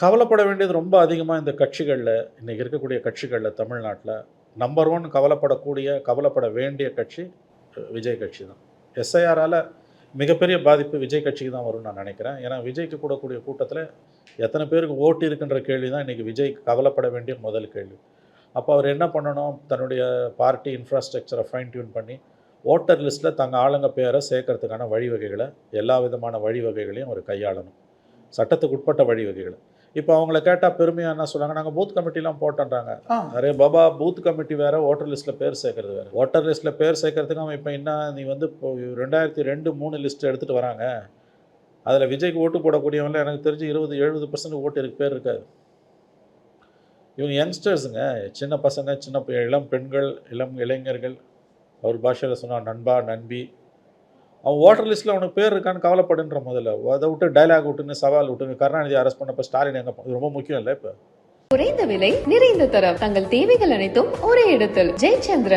கவலைப்பட வேண்டியது ரொம்ப அதிகமாக இந்த கட்சிகளில் இன்றைக்கி இருக்கக்கூடிய கட்சிகளில் தமிழ்நாட்டில் நம்பர் ஒன் கவலைப்படக்கூடிய கவலைப்பட வேண்டிய கட்சி விஜய் கட்சி தான். எஸ்ஐஆரால் மிகப்பெரிய பாதிப்பு விஜய் கட்சிக்கு தான் வரும்னு நான் நினைக்கிறேன். ஏன்னா விஜய்க்கு கூடக்கூடிய கூட்டத்தில் எத்தனை பேருக்கு ஓட்டு இருக்குன்ற கேள்வி தான் இன்றைக்கி விஜய் கவலைப்பட வேண்டிய முதல் கேள்வி. அப்போ அவர் என்ன பண்ணணும்? தன்னுடைய பார்ட்டி இன்ஃப்ராஸ்ட்ரக்சரை ஃபைன் டியூன் பண்ணி ஓட்டர் லிஸ்ட்டில் தங்கள் ஆளுங்க பேரை சேர்க்கறதுக்கான வழிவகைகளை எல்லா விதமான வழிவகைகளையும் அவர் கையாளணும். சட்டத்துக்கு உட்பட்ட வழிவகைகளை. இப்போ அவங்கள கேட்டால் பெருமையாக என்ன சொல்றாங்க? நாங்கள் பூத் கமிட்டிலாம் போட்டோன்றாங்க. அரே பாபா பூத் கமிட்டி வேறு ஓட்டர் லிஸ்ட்டில் பேர் சேர்க்கறது வேறு. ஓட்டர் லிஸ்ட்டில் பேர் சேர்க்கறதுக்கு அவன் இப்போ என்ன நீ வந்து இப்போ ரெண்டாயிரத்தி ரெண்டு மூணு லிஸ்ட் எடுத்துகிட்டு வராங்க. அதில் விஜய்க்கு ஓட்டு போடக்கூடியவங்கள எனக்கு தெரிஞ்சு இருபது எழுபது பர்சன்ட் ஓட்டு இருக்கு பேர் இருக்காது. இவங்க யங்ஸ்டர்ஸுங்க சின்ன பசங்க சின்ன இளம் பெண்கள் இளம் இளைஞர்கள். அவர் பாஷையில் சொன்னான் நண்பா நண்பி. அவன் ஓட்டர் லிஸ்ட்டில் அவனுக்கு பேர் இருக்கான்னு கவலைப்படுன்ற முதல்ல. அதை விட்டு டைலாக் விட்டுன்னு சவால் விட்டுன்னு கருணாநிதி அரெஸ்ட் பண்ணப்போ ஸ்டாலின் எங்க ரொம்ப முக்கியம் இல்லை இப்போ? குறைந்த விலை நிறைந்த தரம். தங்கள் தேவைகள் அனைத்தும் ஒரே இடத்தில். ஜெயச்சந்திரன்.